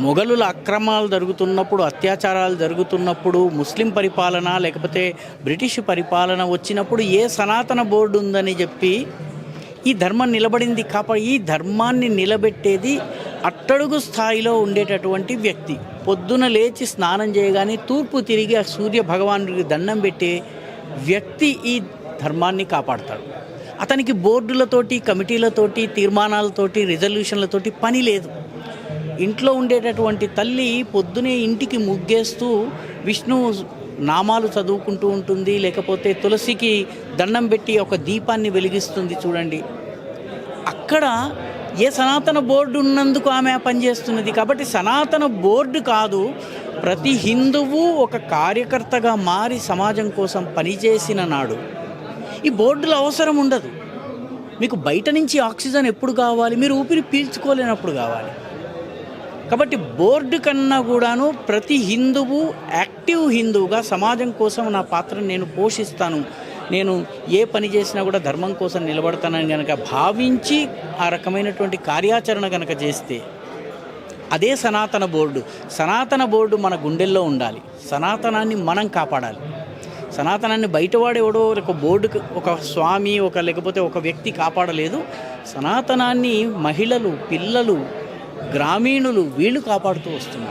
మొఘలుల అక్రమాలు జరుగుతున్నప్పుడు అత్యాచారాలు జరుగుతున్నప్పుడు ముస్లిం పరిపాలన లేకపోతే బ్రిటిష్ పరిపాలన వచ్చినప్పుడు ఏ సనాతన బోర్డు ఉందని చెప్పి ఈ ధర్మం నిలబడింది కాప ఈ ధర్మాన్ని నిలబెట్టేది అట్టడుగు స్థాయిలో ఉండేటటువంటి వ్యక్తి. పొద్దున లేచి స్నానం చేయగానే తూర్పు తిరిగి ఆ సూర్య భగవానుడికి దండం పెట్టే వ్యక్తి ఈ ధర్మాన్ని కాపాడతాడు. అతనికి బోర్డులతోటి కమిటీలతోటి తీర్మానాలతోటి రిజల్యూషన్లతోటి పని లేదు. ఇంట్లో ఉండేటటువంటి తల్లి పొద్దునే ఇంటికి ముగ్గేస్తూ విష్ణు నామాలు చదువుకుంటూ ఉంటుంది లేకపోతే తులసికి దండం పెట్టి ఒక దీపాన్ని వెలిగిస్తుంది చూడండి. అక్కడ ఏ సనాతన బోర్డు ఉన్నందుకు ఆమె పనిచేస్తున్నది కాబట్టి సనాతన బోర్డు కాదు ప్రతి హిందువు ఒక కార్యకర్తగా మారి సమాజం కోసం పనిచేసిన నాడు. ఈ బోర్డుల అవసరం ఉండదు. మీకు బయట నుంచి ఆక్సిజన్ ఎప్పుడు కావాలి? మీరు ఊపిరి పీల్చుకోలేనప్పుడు కావాలి. కాబట్టి బోర్డు కన్నా కూడాను ప్రతి హిందువు యాక్టివ్ హిందువుగా సమాజం కోసం నా పాత్రను నేను పోషిస్తాను. నేను ఏ పని చేసినా కూడా ధర్మం కోసం నిలబడతానని కనుక భావించి ఆ రకమైనటువంటి కార్యాచరణ కనుక చేస్తే అదే సనాతన బోర్డు. సనాతన బోర్డు మన గుండెల్లో ఉండాలి. సనాతనాన్ని మనం కాపాడాలి. సనాతనాన్ని బయటవాడెవడో ఒక బోర్డుకు ఒక స్వామి ఒక లేకపోతే ఒక వ్యక్తి కాపాడలేదు. సనాతనాన్ని మహిళలు పిల్లలు గ్రామీణులు వీళ్ళు కాపాడుతూ వస్తున్నారు.